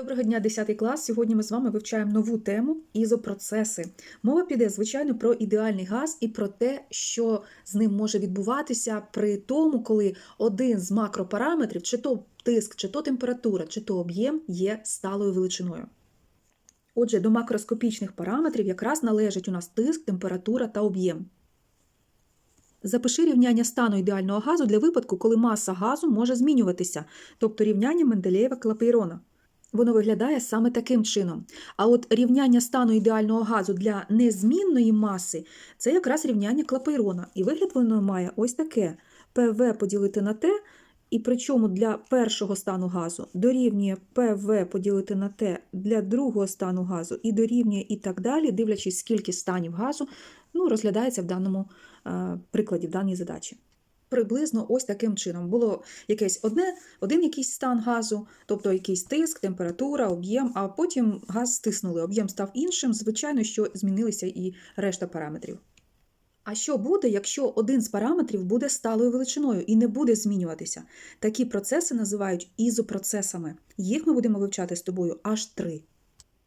Доброго дня, 10 клас. Сьогодні ми з вами вивчаємо нову тему ізопроцеси. Мова піде, звичайно, про ідеальний газ і про те, що з ним може відбуватися при тому, коли один з макропараметрів, чи то тиск, чи то температура, чи то об'єм є сталою величиною. Отже, до макроскопічних параметрів якраз належать у нас тиск, температура та об'єм. Запиши рівняння стану ідеального газу для випадку, коли маса газу може змінюватися, тобто рівняння Менделєєва клапейрона Воно виглядає саме таким чином. А от рівняння стану ідеального газу для незмінної маси це якраз рівняння клапейрона. І вигляд воно має ось таке: ПВ поділити на Т, і причому для першого стану газу дорівнює ПВ поділити на Т для другого стану газу і дорівнює і так далі, дивлячись, скільки станів газу ну, розглядається в даному е, прикладі, в даній задачі. Приблизно ось таким чином. Було якесь одне, один якийсь стан газу, тобто якийсь тиск, температура, об'єм, а потім газ стиснули, об'єм став іншим, звичайно, що змінилися і решта параметрів. А що буде, якщо один з параметрів буде сталою величиною і не буде змінюватися? Такі процеси називають ізопроцесами. Їх ми будемо вивчати з тобою аж три.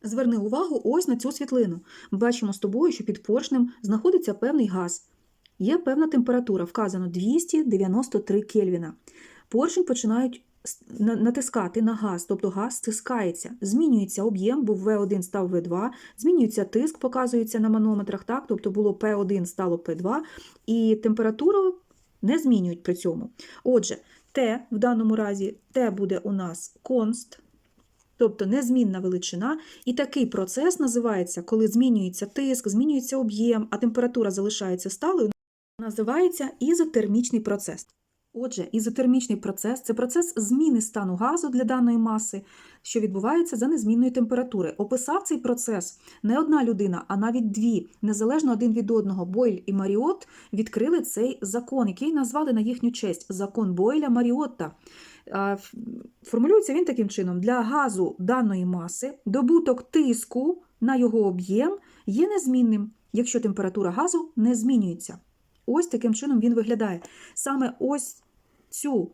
Зверни увагу ось на цю світлину. Бачимо з тобою, що під поршнем знаходиться певний газ. Є певна температура, вказано 293 Кельвіна. Поршень починають натискати на газ, тобто газ стискається. Змінюється об'єм, був В1 став В2, змінюється тиск, показується на манометрах, так, тобто було П1 стало П2, і температуру не змінюють при цьому. Отже, Т в даному разі Т буде у нас конст. Тобто незмінна величина, і такий процес називається, коли змінюється тиск, змінюється об'єм, а температура залишається сталою, називається ізотермічний процес. Отже, ізотермічний процес це процес зміни стану газу для даної маси, що відбувається за незмінної температури. Описав цей процес не одна людина, а навіть дві, незалежно один від одного. Бойль і Маріот відкрили цей закон, який назвали на їхню честь закон Бойля Маріотта. Формулюється він таким чином: для газу даної маси добуток тиску на його об'єм є незмінним, якщо температура газу не змінюється. Ось таким чином він виглядає. Саме ось цю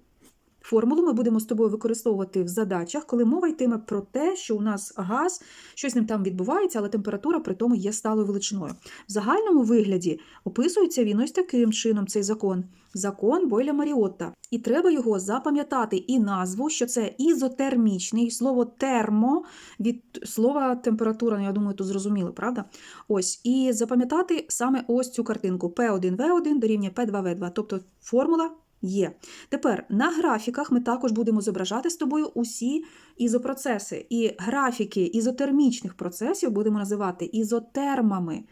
формулу ми будемо з тобою використовувати в задачах, коли мова йтиме про те, що у нас газ, щось з ним там відбувається, але температура при тому є сталою величиною. В загальному вигляді описується він ось таким чином, цей закон. Закон Бойля Маріотта. І треба його запам'ятати і назву, що це ізотермічний, слово термо від слова температура, ну, я думаю, тут зрозуміло, правда? Ось, І запам'ятати саме ось цю картинку P1V1 дорівнює P2V2, тобто формула Є. Тепер на графіках ми також будемо зображати з тобою усі ізопроцеси. І графіки ізотермічних процесів будемо називати ізотермами.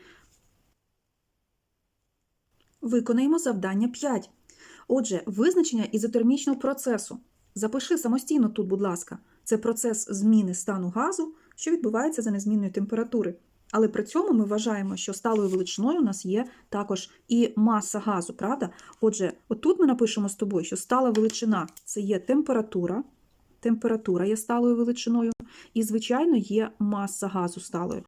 Виконаємо завдання 5. Отже, визначення ізотермічного процесу. Запиши самостійно тут, будь ласка, це процес зміни стану газу, що відбувається за незмінної температури. Але при цьому ми вважаємо, що сталою величиною у нас є також і маса газу, правда? Отже, отут ми напишемо з тобою, що стала величина це є температура, температура є сталою величиною, і, звичайно, є маса газу сталою.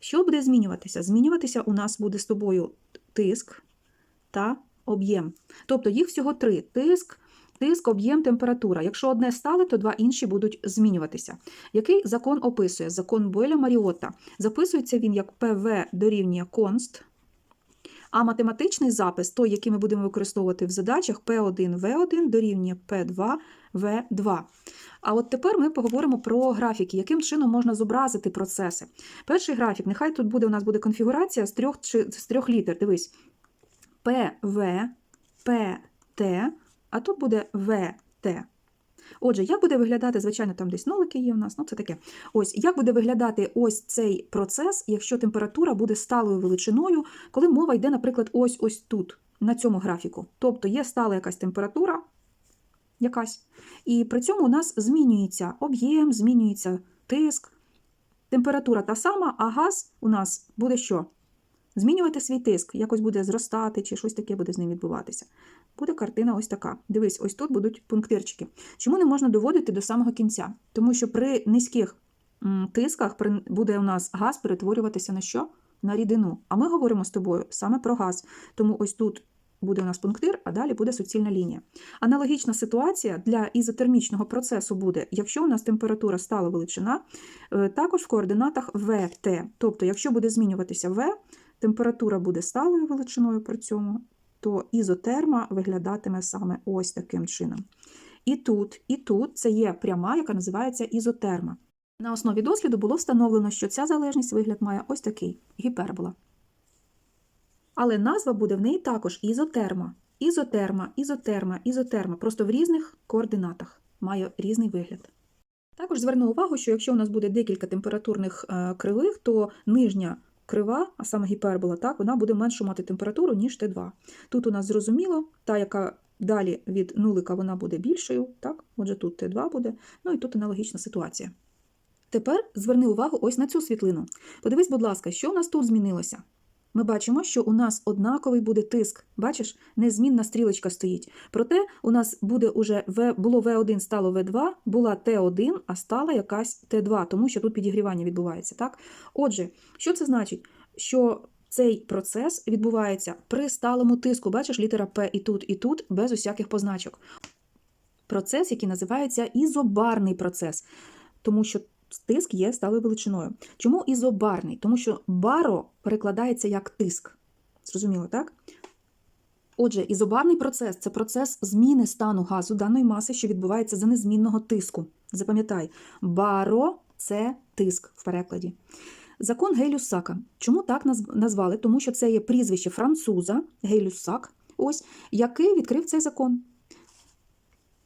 Що буде змінюватися? Змінюватися у нас буде з тобою тиск та об'єм. Тобто їх всього три: тиск, Тиск, об'єм, температура. Якщо одне стале, то два інші будуть змінюватися. Який закон описує? Закон Бойля Маріота. Записується він як ПВ дорівнює конст, а математичний запис, той, який ми будемо використовувати в задачах, P1V1 дорівнює P2V2. А от тепер ми поговоримо про графіки, яким чином можна зобразити процеси. Перший графік, нехай тут буде у нас буде конфігурація з трьох, з трьох літер. Дивись, ПВ, ПТ а тут буде ВТ. Отже, як буде виглядати, звичайно, там десь нолики є у нас, ну це таке. Ось, як буде виглядати ось цей процес, якщо температура буде сталою величиною, коли мова йде, наприклад, ось ось тут, на цьому графіку. Тобто є стала якась температура, якась, і при цьому у нас змінюється об'єм, змінюється тиск, температура та сама, а газ у нас буде що? Змінювати свій тиск, якось буде зростати, чи щось таке буде з ним відбуватися. Буде картина ось така. Дивись, ось тут будуть пунктирчики. Чому не можна доводити до самого кінця? Тому що при низьких тисках буде у нас газ перетворюватися на що? На рідину. А ми говоримо з тобою саме про газ. Тому ось тут буде у нас пунктир, а далі буде суцільна лінія. Аналогічна ситуація для ізотермічного процесу буде, якщо у нас температура стала величина, е, також в координатах ВТ. Тобто, якщо буде змінюватися В, температура буде сталою величиною при цьому, то ізотерма виглядатиме саме ось таким чином. І тут, і тут це є пряма, яка називається ізотерма. На основі досліду було встановлено, що ця залежність вигляд має ось такий гіпербола. Але назва буде в неї також ізотерма. Ізотерма, ізотерма, ізотерма, просто в різних координатах має різний вигляд. Також зверну увагу, що якщо у нас буде декілька температурних е, кривих, то нижня крива, а саме гіпербола, так, вона буде меншу мати температуру, ніж Т2. Тут у нас зрозуміло, та, яка далі від нулика, вона буде більшою, так? Отже, тут Т2 буде, ну і тут аналогічна ситуація. Тепер зверни увагу ось на цю світлину. Подивись, будь ласка, що у нас тут змінилося? Ми бачимо, що у нас однаковий буде тиск. Бачиш, незмінна стрілочка стоїть. Проте у нас буде уже В, було В1, стало В2, була Т1, а стала якась Т2, тому що тут підігрівання відбувається. Так? Отже, що це значить? Що цей процес відбувається при сталому тиску. Бачиш, літера П і тут, і тут, без усяких позначок. Процес, який називається ізобарний процес, тому що тиск є сталою величиною. Чому ізобарний? Тому що баро перекладається як тиск. Зрозуміло, так? Отже, ізобарний процес це процес зміни стану газу даної маси, що відбувається за незмінного тиску. Запам'ятай, баро це тиск в перекладі. Закон Гейлюс-Сака. Чому так назвали? Тому що це є прізвище француза Гейлюс-Сак, ось, який відкрив цей закон.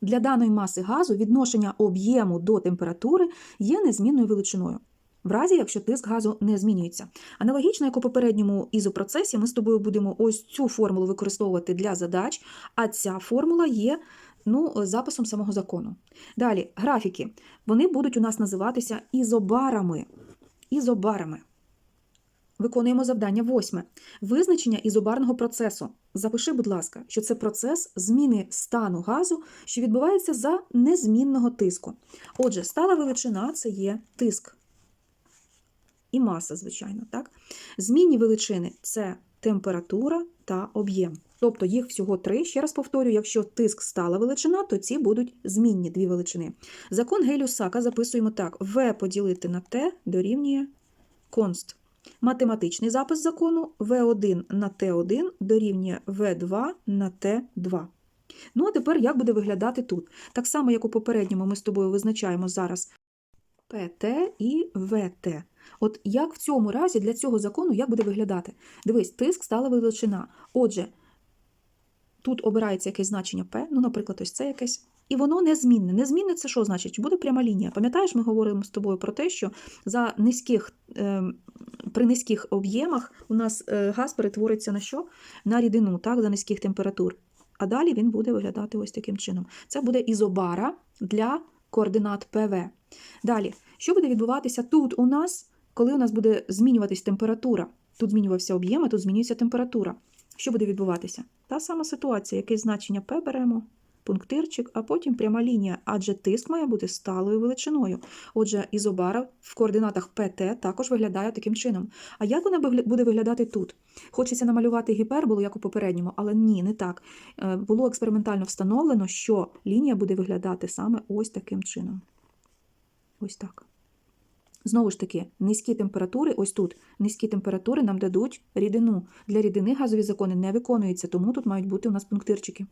Для даної маси газу відношення об'єму до температури є незмінною величиною. В разі, якщо тиск газу не змінюється. Аналогічно, як у попередньому ізопроцесі, ми з тобою будемо ось цю формулу використовувати для задач, а ця формула є ну, записом самого закону. Далі, графіки. Вони будуть у нас називатися ізобарами. Ізобарами. Виконуємо завдання восьме. Визначення ізобарного процесу. Запиши, будь ласка, що це процес зміни стану газу, що відбувається за незмінного тиску. Отже, стала величина це є тиск. І маса, звичайно. так? Змінні величини це температура та об'єм. Тобто їх всього три. Ще раз повторюю, якщо тиск стала величина, то ці будуть змінні дві величини. Закон Геліус-Сака записуємо так: В поділити на Т дорівнює конст. Математичний запис закону В1 на Т1 дорівнює В2 на Т2. Ну, а тепер як буде виглядати тут? Так само, як у попередньому, ми з тобою визначаємо зараз ПТ і ВТ. От як в цьому разі для цього закону як буде виглядати? Дивись, тиск стала величина. Отже, тут обирається якесь значення P, ну, наприклад, ось це якесь. І воно незмінне. Незмінне це що значить? Буде пряма лінія. Пам'ятаєш, ми говоримо з тобою про те, що за низьких, е, при низьких об'ємах у нас е, газ перетвориться на що? На рідину, так, за низьких температур. А далі він буде виглядати ось таким чином. Це буде ізобара для координат ПВ. Далі, що буде відбуватися тут у нас, коли у нас буде змінюватись температура? Тут змінювався об'єм, а тут змінюється температура. Що буде відбуватися? Та сама ситуація, якесь значення П беремо, пунктирчик, а потім пряма лінія, адже тиск має бути сталою величиною. Отже, ізобара в координатах ПТ також виглядає таким чином. А як вона буде виглядати тут? Хочеться намалювати гіперболу, як у попередньому, але ні, не так. Е, Було експериментально встановлено, що лінія буде виглядати саме ось таким чином. Ось так. Знову ж таки, низькі температури, ось тут, низькі температури нам дадуть рідину. Для рідини газові закони не виконуються, тому тут мають бути у нас пунктирчики.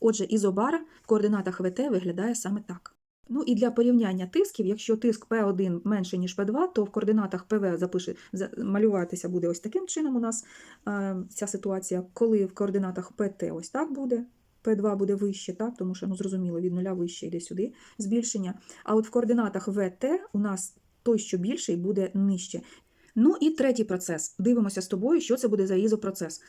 Отже, ізобара в координатах ВТ виглядає саме так. Ну і для порівняння тисків, якщо тиск P1 менше, ніж P2, то в координатах ПВ запише, малюватися буде ось таким чином у нас е, ця ситуація, коли в координатах ПТ ось так буде, P2 буде вище, так, тому що, ну, зрозуміло, від нуля вище йде сюди збільшення. А от в координатах ВТ у нас той, що більший, буде нижче. Ну і третій процес. Дивимося з тобою, що це буде за ізопроцес.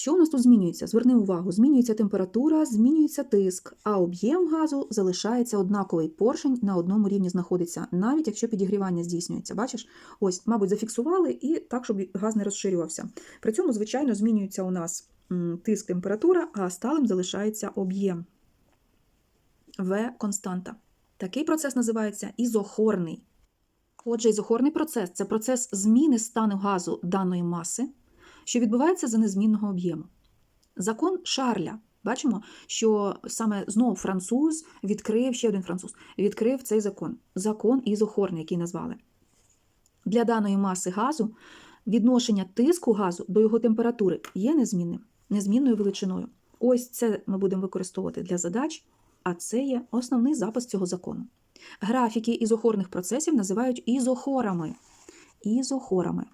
Що у нас тут змінюється? Зверни увагу, змінюється температура, змінюється тиск, а об'єм газу залишається однаковий. Поршень на одному рівні знаходиться, навіть якщо підігрівання здійснюється. Бачиш? Ось, мабуть, зафіксували і так, щоб газ не розширювався. При цьому, звичайно, змінюється у нас тиск, температура, а сталим залишається об'єм. В константа. Такий процес називається ізохорний. Отже, ізохорний процес це процес зміни стану газу даної маси, що відбувається за незмінного об'єму. Закон Шарля. Бачимо, що саме знову француз відкрив, ще один француз, відкрив цей закон. Закон ізохорний, який назвали. Для даної маси газу відношення тиску газу до його температури є незмінним, незмінною величиною. Ось це ми будемо використовувати для задач, а це є основний запис цього закону. Графіки ізохорних процесів називають ізохорами. Ізохорами.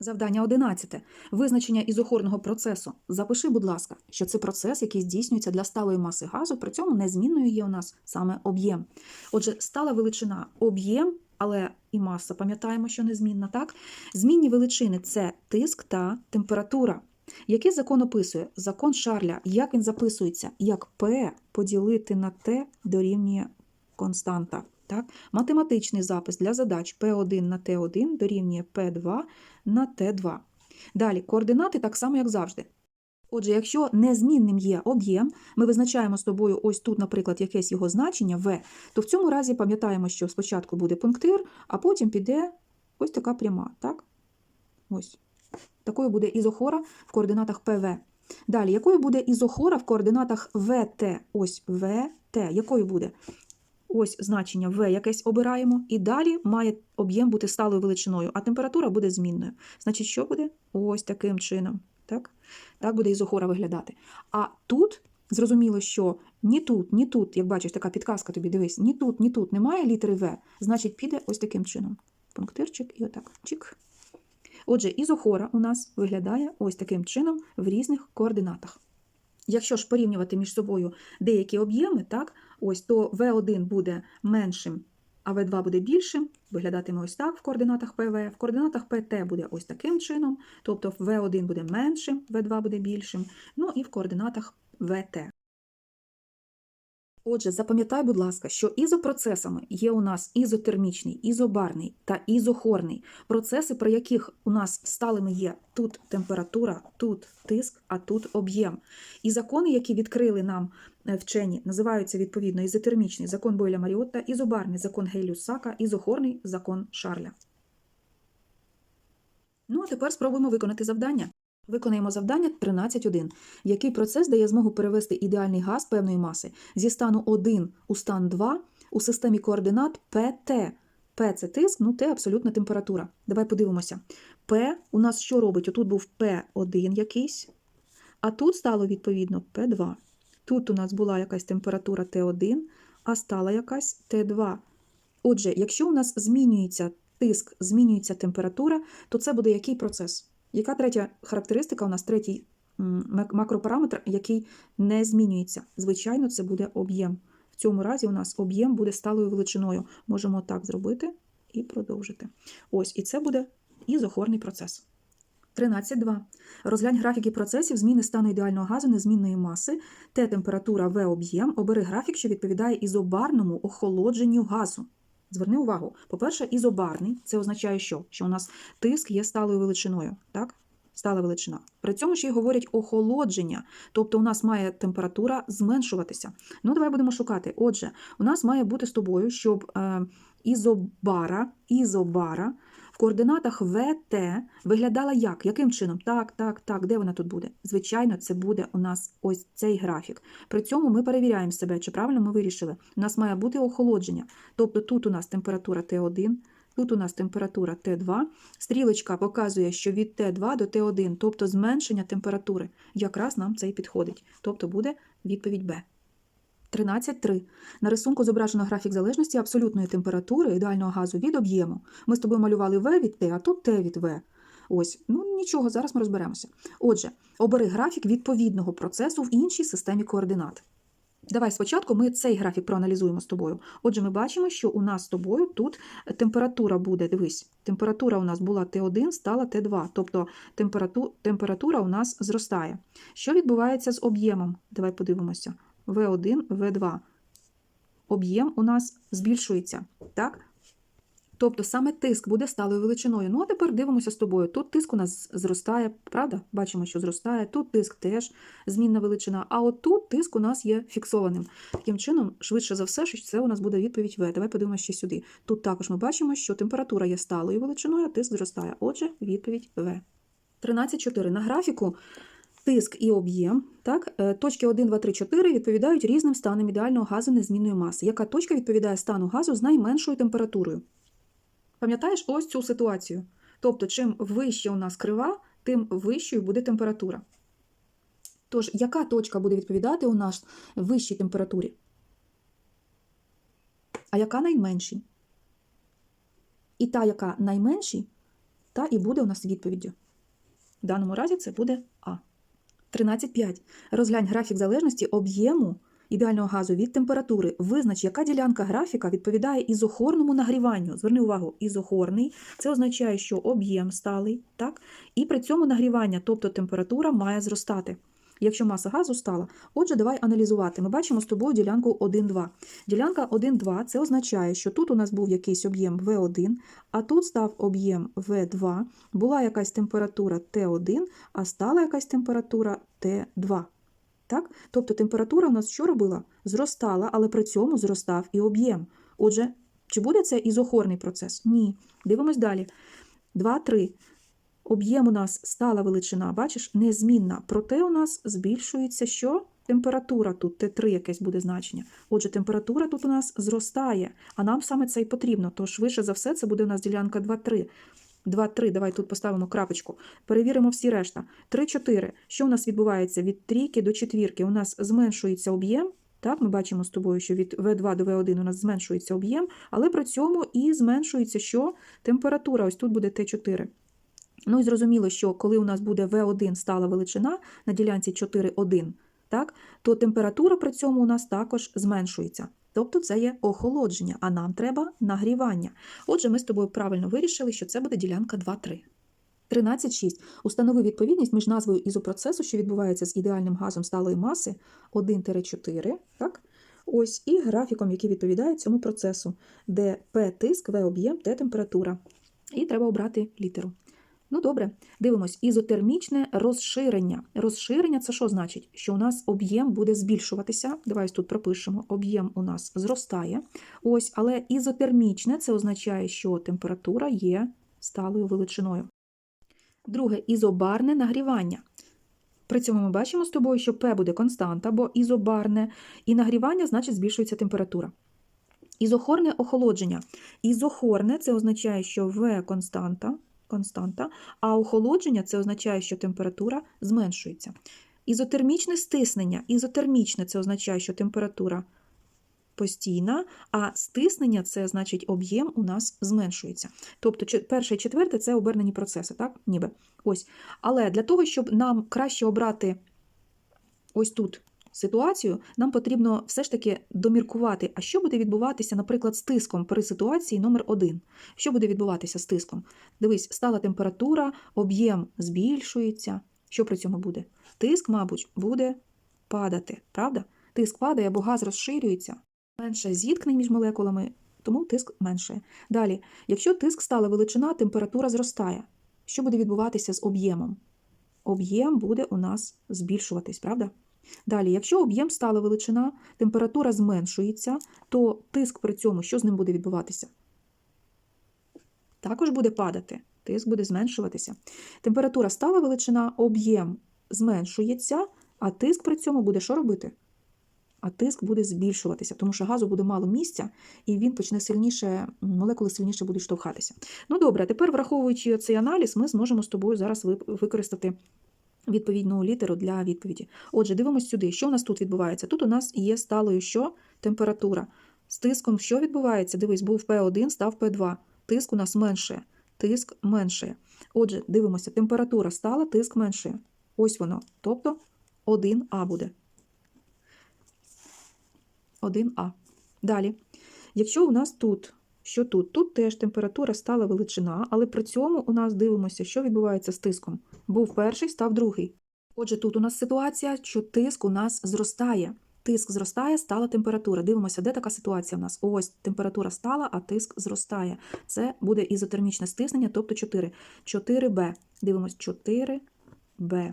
Завдання 11. Визначення ізохорного процесу. Запиши, будь ласка, що це процес, який здійснюється для сталої маси газу, при цьому незмінною є у нас саме об'єм. Отже, стала величина об'єм, але і маса, пам'ятаємо, що незмінна, так? Змінні величини це тиск та температура. Який закон описує? Закон Шарля. Як він записується? Як P поділити на T дорівнює константа. Так? Математичний запис для задач P1 на T1 дорівнює P2 на T2. Далі, координати так само, як завжди. Отже, якщо незмінним є об'єм, ми визначаємо з тобою ось тут, наприклад, якесь його значення v, то в цьому разі пам'ятаємо, що спочатку буде пунктир, а потім піде ось така пряма. Так? Ось. Такою буде ізохора в координатах PV. Далі, якою буде ізохора в координатах VT? Ось VT. Якою буде? Ось значення V якесь обираємо, і далі має об'єм бути сталою величиною, а температура буде змінною. Значить, що буде? Ось таким чином. Так, так буде ізохора виглядати. А тут зрозуміло, що ні тут, ні тут, як бачиш, така підказка тобі, дивись, ні тут, ні тут немає літери В, значить, піде ось таким чином. Пунктирчик і отак. Чик. Отже, ізохора у нас виглядає ось таким чином в різних координатах. Якщо ж порівнювати між собою деякі об'єми, так, ось то V1 буде меншим, а V2 буде більшим, виглядатиме ось так в координатах PV, в координатах PT буде ось таким чином, тобто V1 буде меншим, V2 буде більшим, ну і в координатах VT. Отже, запам'ятай, будь ласка, що ізопроцесами є у нас ізотермічний, ізобарний та ізохорний процеси, при яких у нас сталими є тут температура, тут тиск, а тут об'єм. І закони, які відкрили нам е, вчені, називаються відповідно ізотермічний закон Бойля Маріотта, ізобарний закон Гейлюс-Сака, ізохорний закон Шарля. Ну, а тепер спробуємо виконати завдання. Виконаємо завдання 13.1. Який процес дає змогу перевести ідеальний газ певної маси зі стану 1 у стан 2 у системі координат ПТ. П це тиск, ну Т абсолютна температура. Давай подивимося. П у нас що робить? Отут був П1 якийсь, а тут стало відповідно П2. Тут у нас була якась температура Т1, а стала якась Т2. Отже, якщо у нас змінюється тиск, змінюється температура, то це буде який процес? Яка третя характеристика у нас третій макропараметр, який не змінюється? Звичайно, це буде об'єм. В цьому разі у нас об'єм буде сталою величиною. Можемо так зробити і продовжити. Ось, і це буде ізохорний процес. 13.2. Розглянь графіки процесів зміни стану ідеального газу незмінної маси, Т температура, В об'єм. Обери графік, що відповідає ізобарному охолодженню газу. Зверни увагу, по-перше, ізобарний це означає, що? Що у нас тиск є сталою величиною. Так? Стала величина. При цьому ще й говорять охолодження, тобто у нас має температура зменшуватися. Ну, давай будемо шукати. Отже, у нас має бути з тобою, щоб е, ізобара, ізобара в координатах ВТ виглядала як? Яким чином? Так, так, так. Де вона тут буде? Звичайно, це буде у нас ось цей графік. При цьому ми перевіряємо себе, чи правильно ми вирішили. У нас має бути охолодження. Тобто тут у нас температура Т1, тут у нас температура Т2. Стрілочка показує, що від Т2 до Т1, тобто зменшення температури. Якраз нам це і підходить. Тобто буде відповідь Б. 13.3. На рисунку зображено графік залежності абсолютної температури ідеального газу від об'єму. Ми з тобою малювали В від Т, а тут Т від В. Ось, ну нічого, зараз ми розберемося. Отже, обери графік відповідного процесу в іншій системі координат. Давай спочатку ми цей графік проаналізуємо з тобою. Отже, ми бачимо, що у нас з тобою тут температура буде, дивись, температура у нас була Т1, стала Т2, тобто температура у нас зростає. Що відбувається з об'ємом? Давай подивимося. В1, В2. Об'єм у нас збільшується, так? Тобто саме тиск буде сталою величиною. Ну, а тепер дивимося з тобою. Тут тиск у нас зростає, правда? Бачимо, що зростає. Тут тиск теж змінна величина. А от тут тиск у нас є фіксованим. Таким чином, швидше за все, що це у нас буде відповідь В. Давай подивимося ще сюди. Тут також ми бачимо, що температура є сталою величиною, а тиск зростає. Отже, відповідь В. 13.4. На графіку тиск і об'єм. Так? Е, Точки 1, 2, 3, 4 відповідають різним станам ідеального газу незмінної маси. Яка точка відповідає стану газу з найменшою температурою? Пам'ятаєш ось цю ситуацію? Тобто, чим вище у нас крива, тим вищою буде температура. Тож, яка точка буде відповідати у нас вищій температурі? А яка найменшій? І та, яка найменшій, та і буде у нас відповіддю. В даному разі це буде А. 13.5. Розглянь графік залежності об'єму ідеального газу від температури. Визнач, яка ділянка графіка відповідає ізохорному нагріванню. Зверни увагу, ізохорний це означає, що об'єм сталий, так? і при цьому нагрівання, тобто температура, має зростати. Якщо маса газу стала, отже, давай аналізувати. Ми бачимо з тобою ділянку 1,2. Ділянка 1,2 це означає, що тут у нас був якийсь об'єм В1, а тут став об'єм В2, була якась температура Т1, а стала якась температура Т2. Так? Тобто температура у нас що робила? Зростала, але при цьому зростав і об'єм. Отже, чи буде це ізохорний процес? Ні. Дивимось далі. 2, 3. Об'єм у нас стала величина, бачиш, незмінна. Проте у нас збільшується що? Температура тут, Т3 якесь буде значення. Отже, температура тут у нас зростає, а нам саме це і потрібно. Тож швидше за все це буде у нас ділянка 2-3. 2-3, давай тут поставимо крапочку. Перевіримо всі решта. 3-4. Що у нас відбувається від трійки до четвірки? У нас зменшується об'єм. Так, ми бачимо з тобою, що від В2 до В1 у нас зменшується об'єм, але при цьому і зменшується що? Температура. Ось тут буде Т4. Ну і зрозуміло, що коли у нас буде В1 стала величина на ділянці 4,1, так, то температура при цьому у нас також зменшується. Тобто це є охолодження, а нам треба нагрівання. Отже, ми з тобою правильно вирішили, що це буде ділянка 2,3. 13.6. Установи відповідність між назвою ізопроцесу, що відбувається з ідеальним газом сталої маси 1-4, так? Ось, і графіком, який відповідає цьому процесу, де P тиск, V об'єм, T температура. І треба обрати літеру. Ну, добре, дивимось, ізотермічне розширення. Розширення це що значить? Що у нас об'єм буде збільшуватися. Давай тут пропишемо, об'єм у нас зростає. Ось, але ізотермічне це означає, що температура є сталою величиною. Друге ізобарне нагрівання. При цьому ми бачимо з тобою, що P буде константа, бо ізобарне, і нагрівання, значить, збільшується температура. Ізохорне охолодження. Ізохорне це означає, що В константа, константа, а охолодження це означає, що температура зменшується. Ізотермічне стиснення. Ізотермічне це означає, що температура постійна, а стиснення це значить об'єм у нас зменшується. Тобто перше і четверте це обернені процеси, так? Ніби. Ось. Але для того, щоб нам краще обрати ось тут ситуацію, нам потрібно все ж таки доміркувати, а що буде відбуватися, наприклад, з тиском при ситуації номер 1 Що буде відбуватися з тиском? Дивись, стала температура, об'єм збільшується. Що при цьому буде? Тиск, мабуть, буде падати, правда? Тиск падає, бо газ розширюється, менше зіткнень між молекулами, тому тиск менше. Далі, якщо тиск стала величина, температура зростає. Що буде відбуватися з об'ємом? Об'єм буде у нас збільшуватись, правда? Далі, якщо об'єм стала величина, температура зменшується, то тиск при цьому, що з ним буде відбуватися? Також буде падати, тиск буде зменшуватися. Температура стала величина, об'єм зменшується, а тиск при цьому буде що робити? А тиск буде збільшуватися, тому що газу буде мало місця, і він почне сильніше, молекули сильніше будуть штовхатися. Ну добре, тепер, враховуючи цей аналіз, ми зможемо з тобою зараз використати відповідну літеру для відповіді. Отже, дивимось сюди. Що у нас тут відбувається? Тут у нас є сталою що? Температура. З тиском що відбувається? Дивись, був P1, став P2. Тиск у нас менше. Тиск менше. Отже, дивимося, температура стала, тиск менше. Ось воно. Тобто 1А буде. 1А. Далі. Якщо у нас тут, що тут? Тут теж температура стала величина, але при цьому у нас дивимося, що відбувається з тиском. Був перший, став другий. Отже, тут у нас ситуація, що тиск у нас зростає. Тиск зростає, стала температура. Дивимося, де така ситуація у нас. Ось температура стала, а тиск зростає. Це буде ізотермічне стиснення, тобто 4. 4Б. Дивимось 4Б.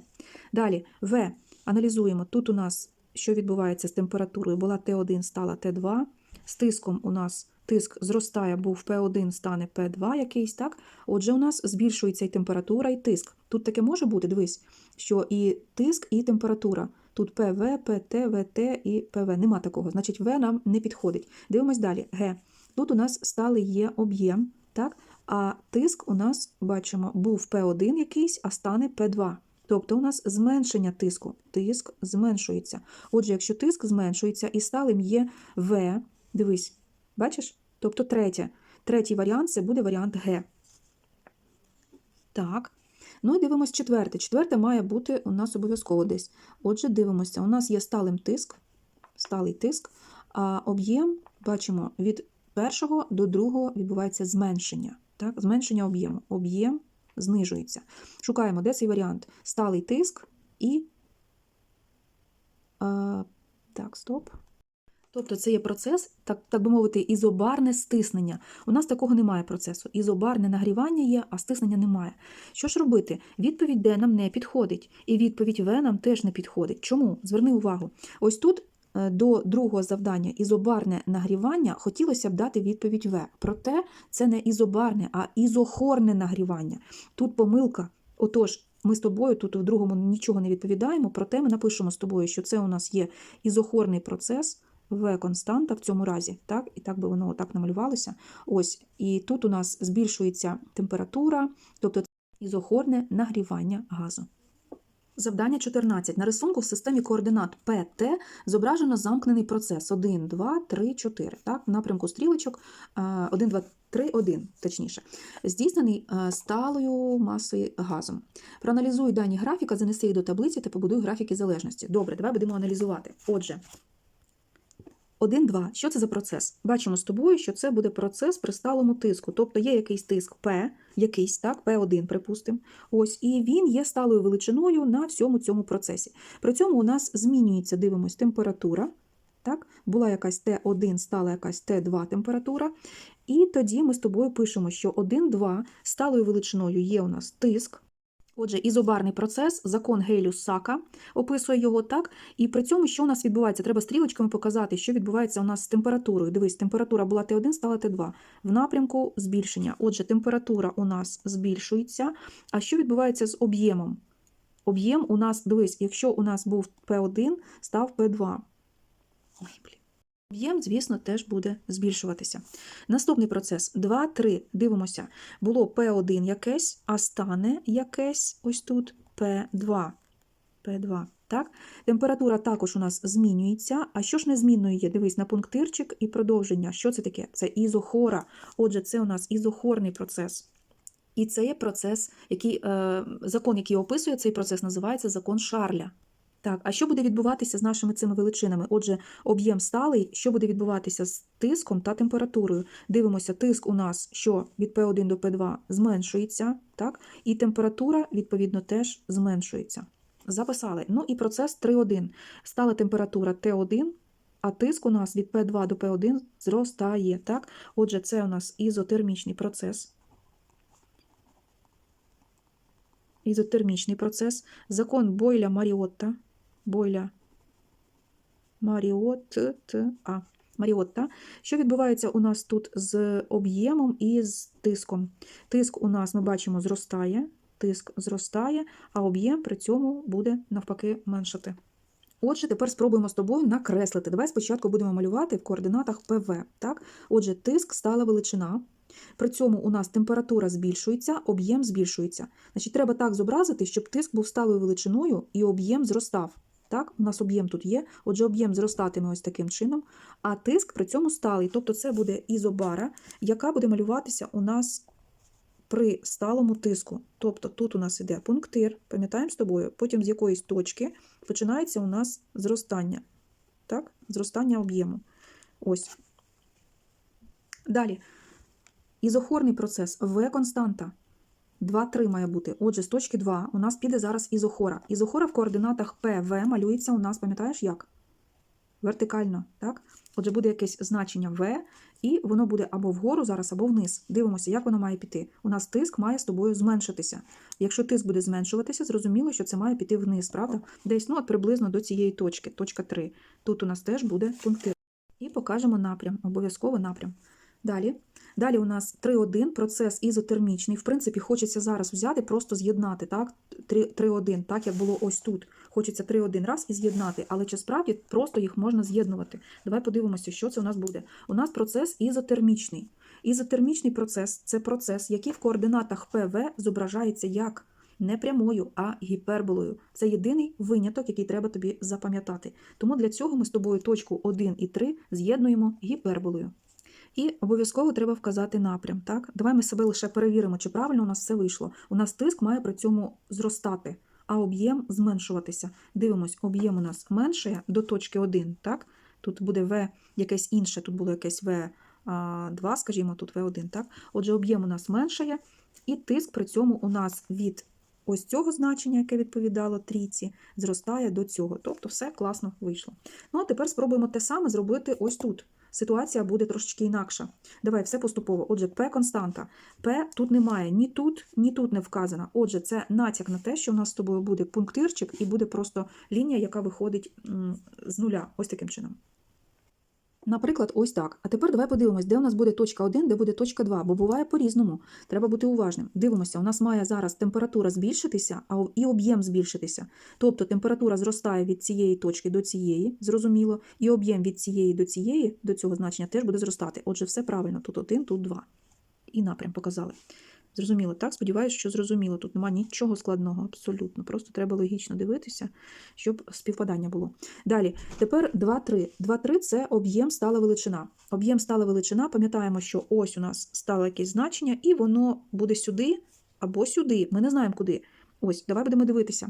Далі В. Аналізуємо. Тут у нас що відбувається з температурою. Була Т1, стала Т2. З тиском у нас тиск зростає, був P1 стане P2 якийсь, так? Отже, у нас збільшується і температура, і тиск. Тут таке може бути, дивись, що і тиск, і температура. Тут ПВ, ПТ, ВТ і ПВ. Нема такого. Значить, В нам не підходить. Дивимось далі. Г. Тут у нас сталий є об'єм, так? А тиск у нас, бачимо, був P1 якийсь, а стане P2. Тобто у нас зменшення тиску. Тиск зменшується. Отже, якщо тиск зменшується і сталим є В, дивись, бачиш? Тобто третє. Третій варіант це буде варіант Г. Так. Ну і дивимось четверте. Четверте має бути у нас обов'язково десь. Отже, дивимося, у нас є сталим тиск, сталий тиск, а об'єм, бачимо, від першого до другого відбувається зменшення. Так? Зменшення об'єму. Об'єм знижується. Шукаємо, де цей варіант? Сталий тиск і. А, так, стоп. Тобто це є процес, так, так би мовити, ізобарне стиснення. У нас такого немає процесу. Ізобарне нагрівання є, а стиснення немає. Що ж робити? Відповідь Д нам не підходить, і відповідь В нам теж не підходить. Чому? Зверни увагу. Ось тут е, до другого завдання ізобарне нагрівання хотілося б дати відповідь В. Проте це не ізобарне, а ізохорне нагрівання. Тут помилка. Отож, ми з тобою тут у другому нічого не відповідаємо, проте ми напишемо з тобою, що це у нас є ізохорний процес. В константа в цьому разі, так, і так би воно так намалювалося. Ось, і тут у нас збільшується температура, тобто це ізохорне нагрівання газу. Завдання 14. На рисунку в системі координат ПТ зображено замкнений процес 1, 2, 3, 4. Так, в напрямку стрілочок е, 1, 2, 3, 1, точніше, здійснений е, сталою масою газом. Проаналізуй дані графіка, занеси їх до таблиці та побудуй графіки залежності. Добре, давай будемо аналізувати. Отже, 1, 2. Що це за процес? Бачимо з тобою, що це буде процес при сталому тиску. Тобто є якийсь тиск P, якийсь, так, P1, припустимо. Ось, і він є сталою величиною на всьому цьому процесі. При цьому у нас змінюється, дивимось, температура. Так? Була якась Т1, стала якась Т2 температура. І тоді ми з тобою пишемо, що 1, 2 сталою величиною є у нас тиск. Отже, ізобарний процес, закон Гейлюс-Сака описує його так. І при цьому, що у нас відбувається? Треба стрілочками показати, що відбувається у нас з температурою. Дивись, температура була Т1, стала Т2. В напрямку збільшення. Отже, температура у нас збільшується. А що відбувається з об'ємом? Об'єм у нас, дивись, якщо у нас був П1, став П2. Ой, блін. Об'єм, звісно, теж буде збільшуватися. Наступний процес 2, 3. Дивимося. Було P1 якесь, а стане якесь ось тут P2. P2. Так? Температура також у нас змінюється. А що ж незмінною є? Дивись на пунктирчик і продовження. Що це таке? Це ізохора. Отже, це у нас ізохорний процес. І це є процес, який, е, закон, який описує цей процес, називається закон Шарля. Так, а що буде відбуватися з нашими цими величинами? Отже, об'єм сталий, що буде відбуватися з тиском та температурою? Дивимося, тиск у нас, що від P1 до P2 зменшується, так? і температура, відповідно, теж зменшується. Записали. Ну і процес 3.1. Стала температура Т1, а тиск у нас від P2 до P1 зростає. Так? Отже, це у нас ізотермічний процес. Ізотермічний процес. Закон Бойля Маріотта. Бойля Маріотта. Маріотта. Що відбувається у нас тут з об'ємом і з тиском? Тиск у нас, ми бачимо, зростає, тиск зростає, а об'єм при цьому буде навпаки меншати. Отже, тепер спробуємо з тобою накреслити. Давай спочатку будемо малювати в координатах ПВ. Так? Отже, тиск стала величина. При цьому у нас температура збільшується, об'єм збільшується. Значить, треба так зобразити, щоб тиск був сталою величиною і об'єм зростав. Так, у нас об'єм тут є, отже, об'єм зростатиме ось таким чином, а тиск при цьому сталий. Тобто це буде ізобара, яка буде малюватися у нас при сталому тиску. Тобто тут у нас іде пунктир, пам'ятаємо з тобою, потім з якоїсь точки починається у нас зростання. Так, зростання об'єму. Ось. Далі. Ізохорний процес В константа. 2-3 має бути. Отже, з точки 2 у нас піде зараз ізохора. Ізохора в координатах ПВ малюється у нас, пам'ятаєш як? Вертикально. так? Отже, буде якесь значення В, і воно буде або вгору зараз, або вниз. Дивимося, як воно має піти. У нас тиск має з тобою зменшитися. Якщо тиск буде зменшуватися, зрозуміло, що це має піти вниз, правда? Десь ну, от приблизно до цієї точки, точка 3. Тут у нас теж буде пунктир. І покажемо напрям, обов'язково напрям. Далі. Далі у нас 3.1 процес ізотермічний. В принципі, хочеться зараз взяти, просто з'єднати, так? 3 3.1, так як було ось тут. Хочеться 3.1 раз і з'єднати, але чи справді просто їх можна з'єднувати? Давай подивимося, що це у нас буде. У нас процес ізотермічний. Ізотермічний процес це процес, який в координатах ПВ зображається як не прямою, а гіперболою. Це єдиний виняток, який треба тобі запам'ятати. Тому для цього ми з тобою точку 1 і 3 з'єднуємо гіперболою. І обов'язково треба вказати напрям. Так? Давай ми себе лише перевіримо, чи правильно у нас все вийшло. У нас тиск має при цьому зростати, а об'єм зменшуватися. Дивимось, об'єм у нас меншає до точки 1. Так? Тут буде В якесь інше, тут було якесь В2, скажімо, тут В1. Так? Отже, об'єм у нас меншає, і тиск при цьому у нас від ось цього значення, яке відповідало трійці, зростає до цього. Тобто все класно вийшло. Ну, а тепер спробуємо те саме зробити ось тут. Ситуація буде трошечки інакша. Давай все поступово. Отже, P константа. P тут немає ні тут, ні тут не вказана. Отже, це натяк на те, що у нас з тобою буде пунктирчик і буде просто лінія, яка виходить з нуля. Ось таким чином. Наприклад, ось так. А тепер давай подивимось, де у нас буде точка 1, де буде точка 2, бо буває по-різному. Треба бути уважним. Дивимося, у нас має зараз температура збільшитися, а і об'єм збільшитися. Тобто температура зростає від цієї точки до цієї, зрозуміло, і об'єм від цієї до цієї, до цього значення теж буде зростати. Отже, все правильно. Тут 1, тут 2. І напрям показали. Зрозуміло, так? Сподіваюся, що зрозуміло. Тут немає нічого складного, абсолютно. Просто треба логічно дивитися, щоб співпадання було. Далі, тепер 2-3. 2-3 – це об'єм стала величина. Об'єм стала величина, пам'ятаємо, що ось у нас стало якесь значення, і воно буде сюди або сюди. Ми не знаємо куди. Ось, давай будемо дивитися.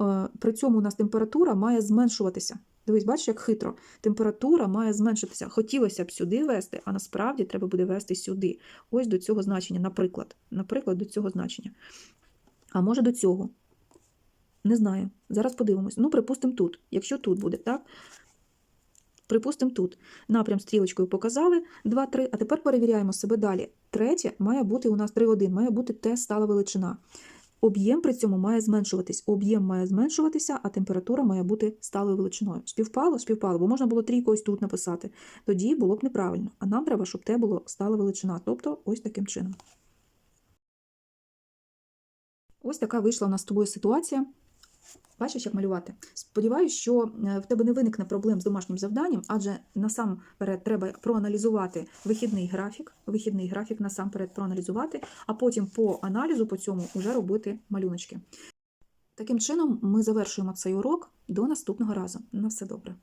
Е, При цьому у нас температура має зменшуватися. Дивись, бачиш, як хитро. Температура має зменшитися. Хотілося б сюди вести, а насправді треба буде вести сюди. Ось до цього значення, наприклад. Наприклад, до цього значення. А може до цього. Не знаю. Зараз подивимось. Ну, припустимо, тут. Якщо тут буде, так? Припустимо, тут. Напрям стрілочкою показали 2-3, а тепер перевіряємо себе далі. Третє має бути у нас 3-1, має бути Т стала величина. Об'єм при цьому має зменшуватись. Об'єм має зменшуватися, а температура має бути сталою величиною. Співпало? Співпало, бо можна було трійку ось тут написати. Тоді було б неправильно. А нам треба, щоб те було стала величина. Тобто ось таким чином. Ось така вийшла у нас з тобою ситуація. Бачиш, як малювати. Сподіваюсь, що е, в тебе не виникне проблем з домашнім завданням, адже насамперед треба проаналізувати вихідний графік, вихідний графік насамперед проаналізувати, а потім по аналізу по цьому вже робити малюночки. Таким чином, ми завершуємо цей урок до наступного разу. На все добре.